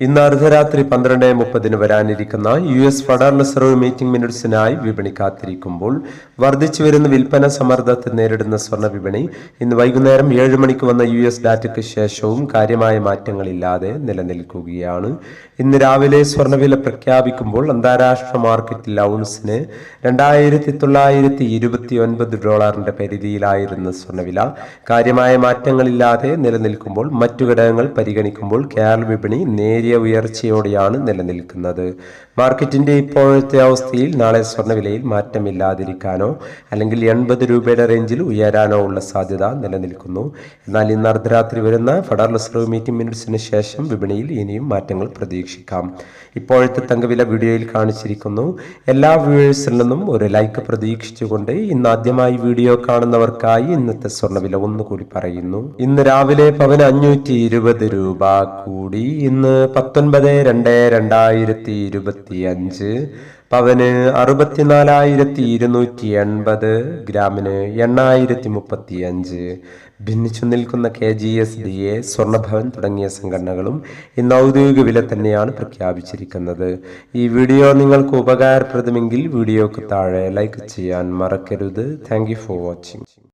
ഇന്ന് അർദ്ധരാത്രി പന്ത്രണ്ട് മുപ്പതിന് വരാനിരിക്കുന്ന U S federal reserve meeting മിനിറ്റ്സിനായി വിപണി കാത്തിരിക്കുമ്പോൾ വർദ്ധിച്ചു വരുന്ന വിൽപ്പന സമ്മർദ്ദത്തെ നേരിടുന്ന സ്വർണ വിപണി ഇന്ന് വൈകുന്നേരം ഏഴ് മണിക്ക് വന്ന യു എസ് ഡാറ്റയ്ക്ക് ശേഷവും കാര്യമായ മാറ്റങ്ങളില്ലാതെ നിലനിൽക്കുകയാണ്. ഇന്ന് രാവിലെ സ്വർണവില പ്രഖ്യാപിക്കുമ്പോൾ അന്താരാഷ്ട്ര മാർക്കറ്റിൽ ഔൺസിന് രണ്ടായിരത്തി തൊള്ളായിരത്തി ഇരുപത്തി ഒൻപത് ഡോളറിന്റെ പരിധിയിലായിരുന്ന സ്വർണവില കാര്യമായ മാറ്റങ്ങളില്ലാതെ നിലനിൽക്കുമ്പോൾ മറ്റു ഘടകങ്ങൾ പരിഗണിക്കുമ്പോൾ കേരള വിപണി നേരിയ ഉയർച്ചയോടെയാണ് നിലനിൽക്കുന്നത്. മാർക്കറ്റിന്റെ ഇപ്പോഴത്തെ അവസ്ഥയിൽ നാളെ സ്വർണവിലയിൽ മാറ്റമില്ലാതിരിക്കാനോ അല്ലെങ്കിൽ എൺപത് രൂപയുടെ റേഞ്ചിൽ ഉയരാനോ ഉള്ള സാധ്യത നിലനിൽക്കുന്നു. എന്നാൽ ഇന്ന് അർദ്ധരാത്രി വരുന്ന ഫെഡറൽ റിസർവ് മീറ്റിംഗ് മിനിറ്റ്സിന് ശേഷം വിപണിയിൽ ഇനിയും മാറ്റങ്ങൾ പ്രതീക്ഷിക്കാം. ഇപ്പോഴത്തെ തങ്കവില വീഡിയോയിൽ കാണിച്ചിരിക്കുന്നു. എല്ലാ വ്യൂവേഴ്സിൽ നിന്നും ഒരു ലൈക്ക് പ്രതീക്ഷിച്ചുകൊണ്ട് ഇന്ന് ആദ്യമായി വീഡിയോ കാണുന്നവർക്കായി ഇന്നത്തെ സ്വർണവില ഒന്നുകൂടി പറയുന്നു. ഇന്ന് രാവിലെ പവന് അഞ്ഞൂറ്റി രൂപ കൂടി. ഇന്ന് പത്തൊൻപത് രണ്ട് രണ്ടായിരത്തി ഇരുപത്തി അഞ്ച് പവന് അറുപത്തിനാലായിരത്തി ഇരുന്നൂറ്റി എൺപത് ഗ്രാമിന് എണ്ണായിരത്തി മുപ്പത്തി അഞ്ച് ഭിന്നിച്ചു നിൽക്കുന്ന K G S D A സ്വർണഭവൻ തുടങ്ങിയ സംഘടനകളും ഇന്ന് ഔദ്യോഗിക വില തന്നെയാണ് പ്രഖ്യാപിച്ചിരിക്കുന്നത്. ഈ വീഡിയോ നിങ്ങൾക്ക് ഉപകാരപ്രദമെങ്കിൽ വീഡിയോക്ക് താഴെ ലൈക്ക് ചെയ്യാൻ മറക്കരുത്. Thank for watching